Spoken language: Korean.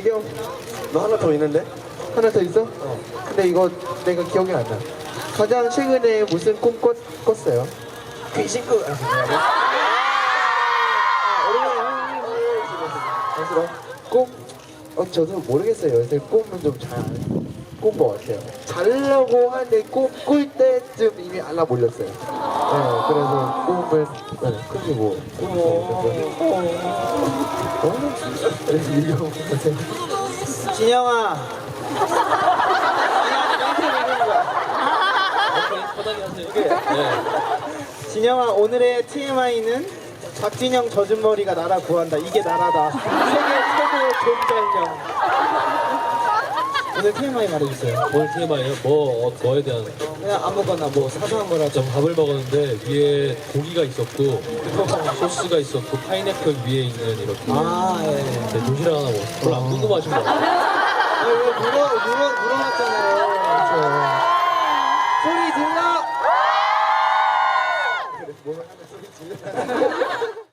이경 너 하나 더 있는데? 하나 더 있어? 근데 이거 내가 기억이 안 나. 가장 최근에 무슨 꿈 꿨, 꿨어요? 귀신 그 안쓰러 꿈? 어, 저도 모르겠어요. 요새 꿈은 좀잘꾼것 같아요. 자려고 하는데 꿈 꿀 때쯤 이미 알람 올렸어요. 네, 그래서 꿈을 네, 크게 뭐 꿈을 어? 그래서. 진영아. 진영아 오늘의 TMI는 박진영 젖은 머리가 나라 구한다. 이게 나라다. 세계 최고 존잘령. 오늘 TMI 말해주세요. 뭘 테마예요? 뭐, 어, 뭐에 대한 그냥 아무거나 뭐 사소한 거라도. 좀 밥을 먹었는데 위에 고기가 있었고 소스가 있었고 파인애플 위에 있는 이렇게 아 예. 네, 도시락 하나 먹었어요. 별로 안 궁금하신 것 같아요. 아, 왜 물어 물어 물어봤잖아요. 소리 질러.